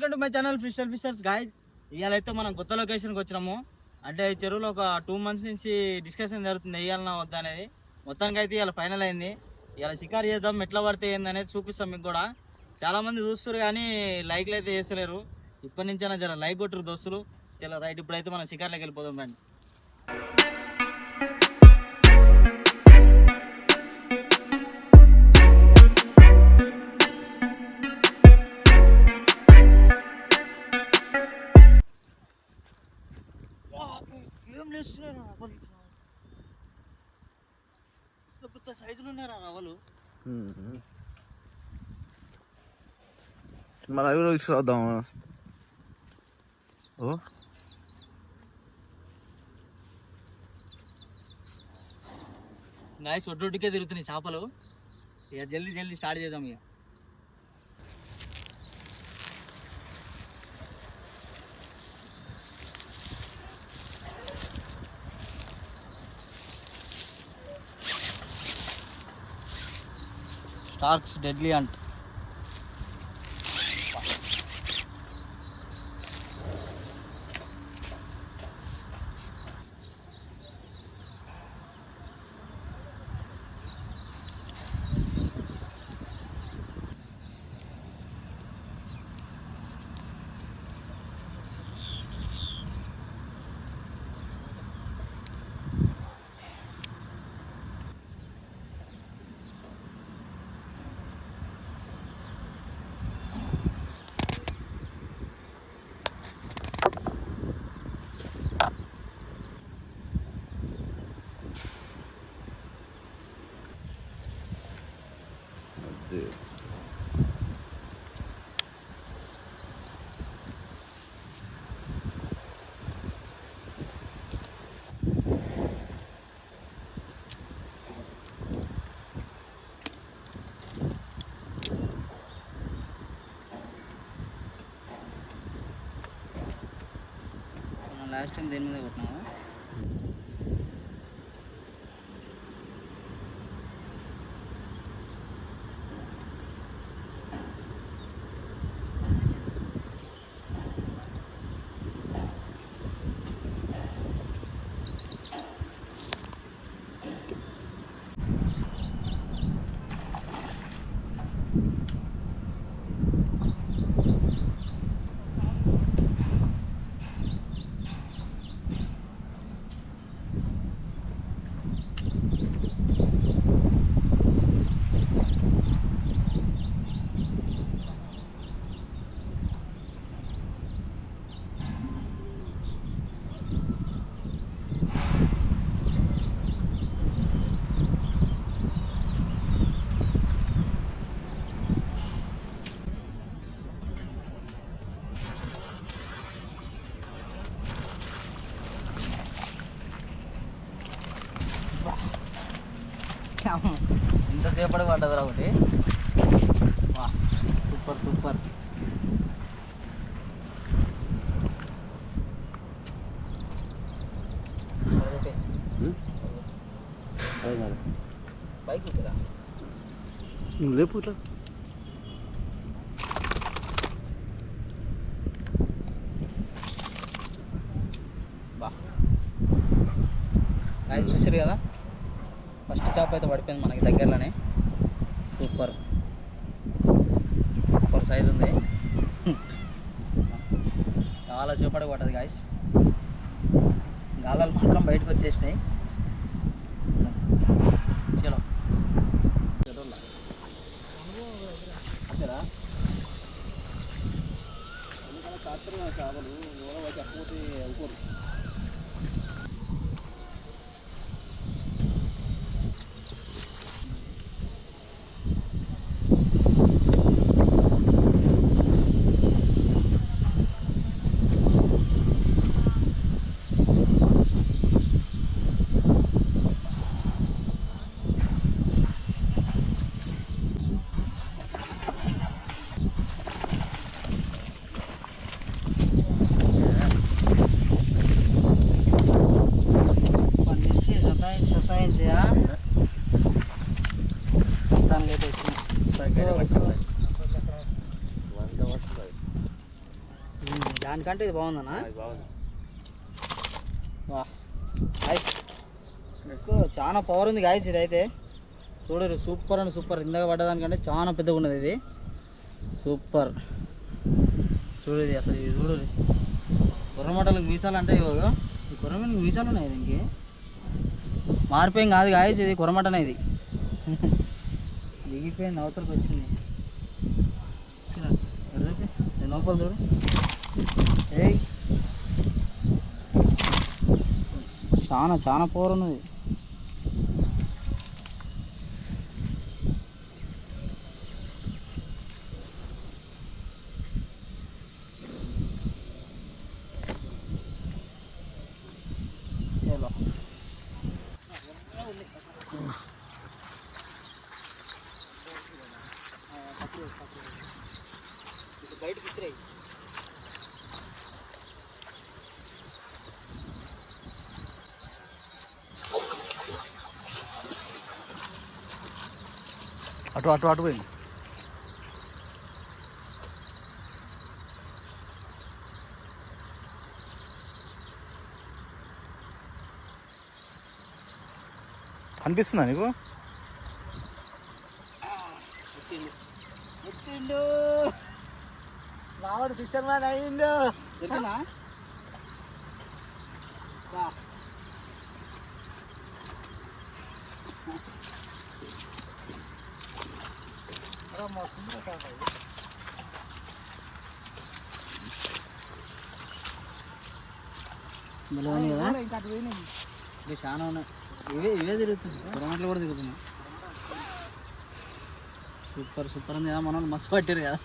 Welcome to my channel ఫిషల్ fishers guys ఇవాళ అయితే మనం కొత్త లొకేషన్కి వచ్చినాము. అంటే చెరువులో ఒక టూ మంత్స్ నుంచి డిస్కషన్ జరుగుతుంది వేయాలన్నా వద్దా అనేది. మొత్తానికి అయితే ఇవాళ ఫైనల్ అయింది. ఇవాళ షికారు చేద్దాం ఎట్లా పడితే ఏంది అనేది చూపిస్తాం మీకు కూడా. చాలా మంది చూస్తారు కానీ లైక్లు అయితే చేస్తలేరు ఇప్పటి నుంచైనా జర లైక్ కొట్టరు దోస్తులు. చాలా రైట్ ఇప్పుడైతే మనం షికార్లోకి వెళ్ళిపోదాం రండి. పెద్ద సైజులు ఉన్నారా రవ్వలు మన అవి కూడా తీసుకురాద్దాం. ఓ. గాయస్ ఒడ్డొడ్డుకే తిరుగుతున్నాయి చేపలు. ఇక జల్దీ జల్దీ స్టార్ట్ చేద్దాం ఇక. స్టార్క్స్ డెడ్లీ అంట్ అది. మనం లాస్ట్ టైం దేని మీద కొట్టినావా? ఇంతసేపటి పడ్డదిరా ఒకటి. వా సూపర్ సూపర్. నువ్వు లేపు ఇట్లా. చూసారు కదా? స్టాప్ అయితే పడిపోయింది మనకి దగ్గరలోనే. సూపర్. సూపర్ సైజ్ ఉంది. చాలా సేపటి పట్టదు గాయస్ గాలాలు మాత్రం బయటకు వచ్చేసినాయి. చలో. చేపలు చెప్పకపోతే అనుకోరు దానికంటే ఇది బాగుందన్నా? అది బాగుంది. వా గాయస్ ఎక్కువ చాలా పవర్ ఉంది గాయస్ ఇదైతే. చూడరు సూపర్ అండ్ సూపర్ ఇందాక పడ్డదానికంటే చాలా పెద్దగా ఉన్నది ఇది. సూపర్ చూడది అసలు ఇది చూడరు కొర్రమటలకు మీసాలు అంటే ఇవ్వగా ఈ కొర్రమటలకు మీసాలు ఉన్నాయి దీనికి? మారిపోయింది కాదు గాయస్ ఇది కొర్రమటనే ఇది. దిగిపోయింది అవతలకు వచ్చింది లోపల చూడు. చాలా చాలా పోరున్నది ఉన్నది. చలో ఇసిరాయి అటు అటు అటు పోయింది. అనిపిస్తుందా నీకు? మావాడు ఫిషర్ మ్యాన్ అయ్యిండు. ఇందులో జ్వరం వస్తుంది ఇంకా అటు పోయినాయి చాలా ఇవే ఇవే తిరుగుతున్నాయి కూడా తిరుగుతున్నాయి సూపర్ సూపర్ ఉంది కదా మనం మస్తు పట్టారు కదా